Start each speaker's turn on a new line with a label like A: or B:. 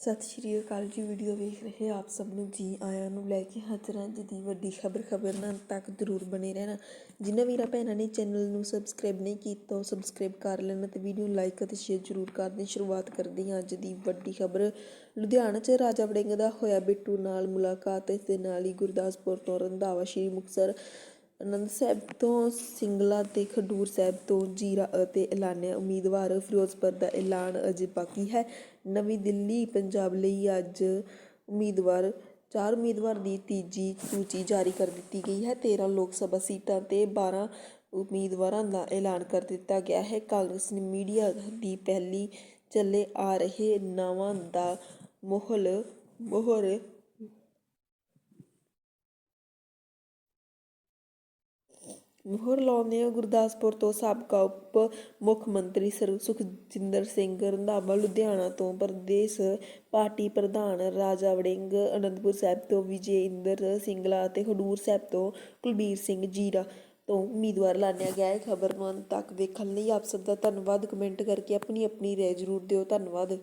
A: ਸਤਿ ਸ਼੍ਰੀ ਅਕਾਲ ਜੀ ਵੀਡੀਓ ਵੇਖ ਰਹੇ ਆਪ ਸਭ ਨੂੰ। ਜੀ ਆਇਆਂ ਨੂੰ ਲੈ ਕੇ ਹਾਜ਼ਰ ਹਾਂ ਅੱਜ ਦੀ ਵੱਡੀ ਖਬਰ ਖਬਰ ਨਾਲ ਤੱਕ ਜ਼ਰੂਰ ਬਣੇ ਰਹਿਣਾ। ਜਿਨ੍ਹਾਂ ਵੀਰਾਂ ਭੈਣਾਂ ਨੇ ਚੈਨਲ ਨੂੰ ਸਬਸਕ੍ਰਾਈਬ ਨਹੀਂ ਕੀਤਾ, ਉਹ ਸਬਸਕ੍ਰਾਈਬ ਕਰ ਲੈਣਾ ਤੇ ਵੀਡੀਓ ਲਾਈਕ ਅਤੇ ਸ਼ੇਅਰ ਜ਼ਰੂਰ ਕਰ ਦੇਣ। ਸ਼ੁਰੂਆਤ ਕਰਦੇ ਹਾਂ ਅੱਜ ਦੀ ਵੱਡੀ ਖਬਰ। ਲੁਧਿਆਣਾ 'ਚ ਰਾਜਾ ਵੜਿੰਗ ਦਾ ਹੋਇਆ ਬਿੱਟੂ ਨਾਲ ਮੁਲਾਕਾਤ, ਇਸ ਦੇ ਨਾਲ ਹੀ ਗੁਰਦਾਸਪੁਰ ਤੋਂ ਰੰਧਾਵਾ ਸ਼੍ਰੀ ਮੁਕਤਸਰ ਆਨੰਦ ਸਾਹਿਬ ਤੋਂ, ਸਿੰਗਲਾ ਅਤੇ ਖਡੂਰ ਸਾਹਿਬ ਤੋਂ ਜੀਰਾ ਅਤੇ ਐਲਾਨਿਆ ਉਮੀਦਵਾਰ ਫਿਰੋਜ਼ਪੁਰ ਦਾ ਐਲਾਨ ਅਜੇ ਬਾਕੀ ਹੈ। ਨਵੀਂ ਦਿੱਲੀ, ਪੰਜਾਬ ਲਈ ਅੱਜ ਉਮੀਦਵਾਰ, ਚਾਰ ਉਮੀਦਵਾਰ ਦੀ ਤੀਜੀ ਸੂਚੀ ਜਾਰੀ ਕਰ ਦਿੱਤੀ ਗਈ ਹੈ। 13 ਲੋਕ ਸਭਾ ਸੀਟਾਂ ਤੇ 12 ਉਮੀਦਵਾਰਾਂ ਦਾ ਐਲਾਨ ਕਰ ਦਿੱਤਾ ਗਿਆ ਹੈ। ਕਾਂਗਰਸ ਨੇ ਮੀਡੀਆ ਦੀ ਪਹਿਲੀ ਚੱਲੇ ਆ ਰਹੇ ਨਾਵਾਂ ਦਾ ਮੋਹਲ, ਮੋਹਰ ਮੋਹਰ ਲਾਉਂਦੇ ਆ ਗੁਰਦਾਸਪੁਰ ਤੋਂ ਸਾਬਕਾ ਉਪ ਮੁੱਖ ਮੰਤਰੀ ਸਰ ਸੁਖਜਿੰਦਰ ਸਿੰਘ ਰੰਧਾਵਾ, ਲੁਧਿਆਣਾ ਤੋਂ ਪ੍ਰਦੇਸ਼ ਪਾਰਟੀ ਪ੍ਰਧਾਨ ਰਾਜਾ ਵੜਿੰਗ, ਅਨੰਦਪੁਰ ਸਾਹਿਬ ਤੋਂ ਵਿਜੇ ਇੰਦਰ ਸਿੰਗਲਾ ਅਤੇ ਹਡੂਰ ਸਾਹਿਬ ਤੋਂ ਕੁਲਬੀਰ ਸਿੰਘ ਜੀਰਾ ਤੋਂ ਉਮੀਦਵਾਰ ਐਲਾਨਿਆ ਗਿਆ ਹੈ। ਖਬਰ ਨੂੰ ਅੰਤ ਤੱਕ ਵੇਖਣ ਲਈ ਆਪ ਸਭ ਦਾ ਧੰਨਵਾਦ। ਕਮੈਂਟ ਕਰਕੇ ਆਪਣੀ ਆਪਣੀ ਰਾਏ ਜ਼ਰੂਰ ਦਿਓ। ਧੰਨਵਾਦ।